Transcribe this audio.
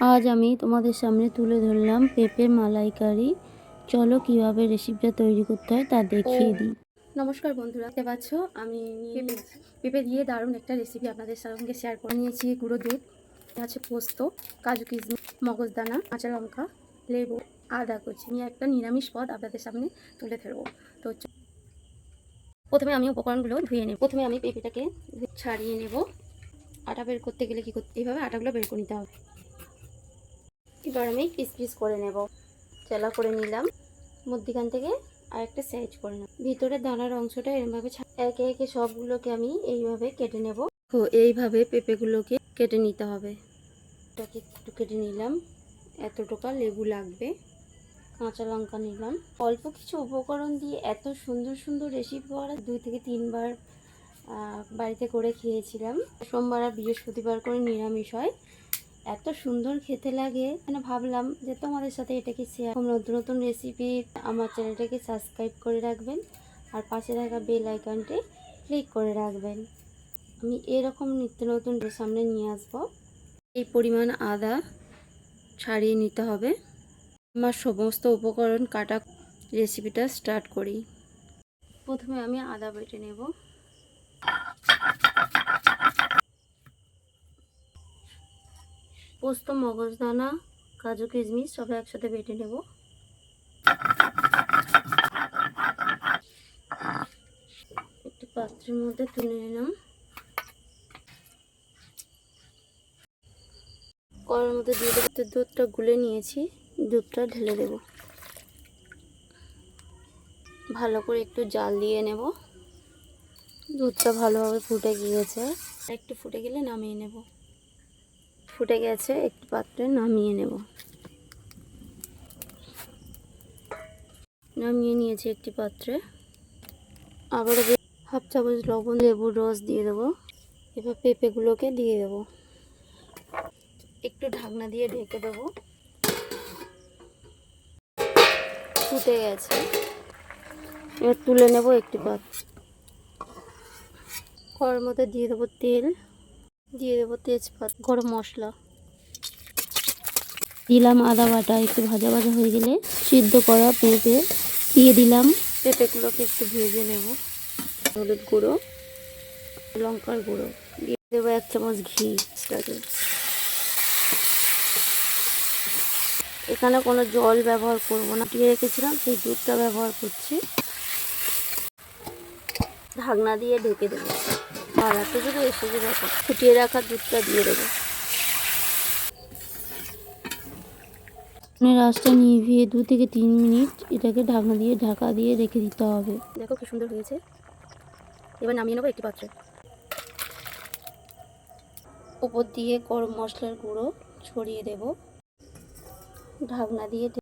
আজ আমি তোমাদের সামনে তুলে ধরলাম পেঁপের মালাইকারি। চলো কীভাবে রেসিপিটা তৈরি করতে হয় তা দেখিয়ে দিই। নমস্কার বন্ধুরা দেখতে পাচ্ছ? আমি পেঁপে। দিয়ে দারুণ একটা রেসিপি আপনাদের সঙ্গে শেয়ার করে নিয়েছি। গুঁড়ো দুধ আছে পোস্ত কাজু কিশমিশ মগজদানা কাঁচা লঙ্কা লেবু আদা কুচি। নিয়ে একটা নিরামিষ পদ আপনাদের সামনে তুলে ধরবো। তো প্রথমে আমি উপকরণগুলো ধুয়ে নেব। প্রথমে আমি পেঁপেটাকে ছাড়িয়ে নেব। আটা বের করতে গেলে কী করতে হবে আটাগুলো বের করে নিতে হবে। এবার আমি পিস পিস করে নেব। চেলা করে নিলাম। মধ্যিখান থেকে আর একটা সাইজ করে নেব। ভিতরে দানার অংশটা এরমভাবে একে একে সবগুলোকে আমি এইভাবে কেটে নেব। তো এইভাবে পেঁপেগুলোকে কেটে নিতে হবে। এটাকে একটু কেটে নিলাম। এতটুকা লেবু লাগবে। কাঁচা লঙ্কা নিলাম। অল্প কিছু উপকরণ দিয়ে এত সুন্দর সুন্দর রেসিপি করা দুই থেকে তিনবার বাড়িতে করে খেয়েছিলাম। সোমবার আর বৃহস্পতিবার করে নিরামিষ হয়। এত সুন্দর খেতে লাগে। মানে ভাবলাম যে তোমাদের সাথে এটাকে শেয়ার নতুন নতুন রেসিপি আমার চ্যানেলটাকে সাবস্ক্রাইব করে রাখবেন আর পাশে থাকা বেল আইকনটি ক্লিক করে রাখবেন। আমি এরকম নিত্য নতুন সামনে নিয়ে আসব। এই পরিমাণ আদা ছাড়িয়ে নিতে হবে। আমার সমস্ত উপকরণ কাটা রেসিপিটা স্টার্ট করি। প্রথমে আমি আদা বেটে নেব। পোস্ত মগজদানা কাজু, কিশমিশ সব একসাথে বেটে নেব। একটি পাত্রের মধ্যে তুলে নিলাম। কড়ার মধ্যে দিয়ে দুধটা গুলে নিয়েছি, দুধটা ঢেলে দেব। ভালো করে একটু জাল দিয়ে নেব। দুধটা ভালোভাবে ফুটে গিয়েছে। একটু ফুটে গেলে নামিয়ে নেব। ফুটে গেছে, একটু পাত্রে নামিয়ে নেব। নামিয়ে নিয়েছি একটি পাত্রে। আবারও বে- হাফ চামচ লবণ, লেবুর রস দিয়ে দেবো। এবার পেঁপেগুলোকে দিয়ে দেবো। একটু ঢাকনা দিয়ে ঢেকে দেবো। ফুটে গেছে। এবার তুলে নেব একটি পাত্র। কড়ার মধ্যে দিয়ে দেবো তেল। দিয়ে দেবো তেজপাত, গরম মশলা। দিলাম আদা বাটা, একটু ভাজা ভাজা হয়ে গেলে সিদ্ধ করা পেঁপে দিয়ে দিলাম। পেঁপেগুলোকে একটু ভেজে নেব। হলুদ গুঁড়ো, লঙ্কার গুঁড়ো, দিয়ে দেবো এক চামচ ঘি। এখানে কোনো জল ব্যবহার করব না, দিয়ে রেখেছিলাম, সেই দুধটা ব্যবহার করছি। ঢাকনা দিয়ে ঢেকে দেবো। পাড়াতে যদি এসে যে ব্যাপার ফুটিয়ে রাখা দুধটা দিয়ে দেবো। রাসটা নিভিয়ে দু থেকে তিন মিনিট এটাকে ঢাকনা দিয়ে ঢাকা দিয়ে রেখে দিতে হবে। দেখো কি সুন্দর হয়েছে। এবার নামিয়ে নেব একটি পাত্রে। উপর দিয়ে গরম মশলার গুঁড়ো ছড়িয়ে দেব। ঢাকনা দিয়ে